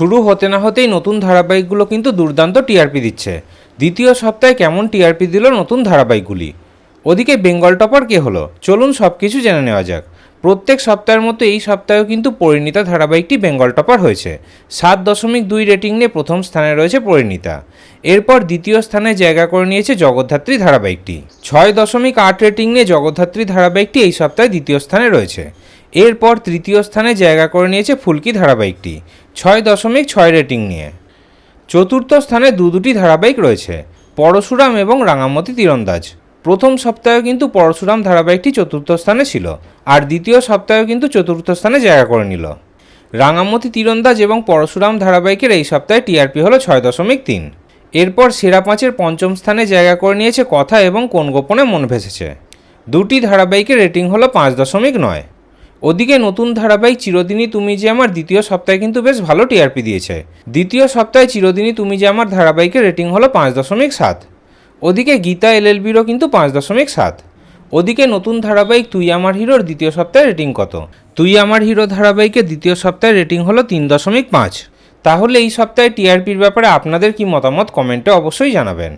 শুরু হতে না হতেই নতুন ধারাবাহিকগুলো কিন্তু দুর্দান্ত টিআরপি দিচ্ছে। দ্বিতীয় সপ্তাহে কেমন টিআরপি দিল নতুন ধারাবাহিকগুলি? ওদিকে বেঙ্গল টপার কে হলো? চলুন সব কিছু জেনে নেওয়া যাক। প্রত্যেক সপ্তাহের মতো এই সপ্তাহেও কিন্তু পরিণীতা ধারাবাহিকটি বেঙ্গল টপার হয়েছে। সাত দশমিক দুই রেটিং নিয়ে প্রথম স্থানে রয়েছে পরিণীতা। এরপর দ্বিতীয় স্থানে জায়গা করে নিয়েছে জগদ্ধাত্রী ধারাবাহিকটি। ছয় দশমিক আট রেটিং নিয়ে জগদ্ধাত্রী ধারাবাহিকটি এই সপ্তাহে দ্বিতীয় স্থানে রয়েছে। এরপর তৃতীয় স্থানে জায়গা করে নিয়েছে ফুলকি ধারাবাহিকটি, ছয় দশমিক ছয় রেটিং নিয়ে। চতুর্থ স্থানে দু দুটি ধারাবাহিক রয়েছে, পরশুরাম এবং রাঙামতি তীরন্দাজ। প্রথম সপ্তাহে কিন্তু পরশুরাম ধারাবাহিকটি চতুর্থ স্থানে ছিল, আর দ্বিতীয় সপ্তাহেও কিন্তু চতুর্থ স্থানে জায়গা করে নিল। রাঙামতি তীরন্দাজ এবং পরশুরাম ধারাবাহিকের এই সপ্তাহে টিআরপি হলো ছয় দশমিক তিন। এরপর সেরা পাঁচের পঞ্চম স্থানে জায়গা করে নিয়েছে কথা এবং কোন গোপনে মন ভেসেছে। দুটি ধারাবাহিকের রেটিং হলো পাঁচ দশমিক নয়। ওদিকে নতুন ধারাবাহিক চিরদিনই তুমি যে আমার দ্বিতীয় সপ্তাহে কিন্তু বেশ ভালো টিআরপি দিয়েছে। দ্বিতীয় সপ্তাহে চিরদিনই তুমি যে আমার ধারাবাহিকের রেটিং হলো পাঁচ দশমিক সাত। ওদিকে গীতা এলএলবিরও কিন্তু পাঁচ দশমিক সাত। ওদিকে নতুন ধারাবাহিক তুই আমার হিরোর দ্বিতীয় সপ্তাহে রেটিং কত? তুই আমার হিরো ধারাবাহিকের দ্বিতীয় সপ্তাহে রেটিং হলো তিন দশমিক পাঁচ। তাহলে এই সপ্তাহে টিআরপির ব্যাপারে আপনাদের কি মতামত কমেন্টে অবশ্যই জানাবেন।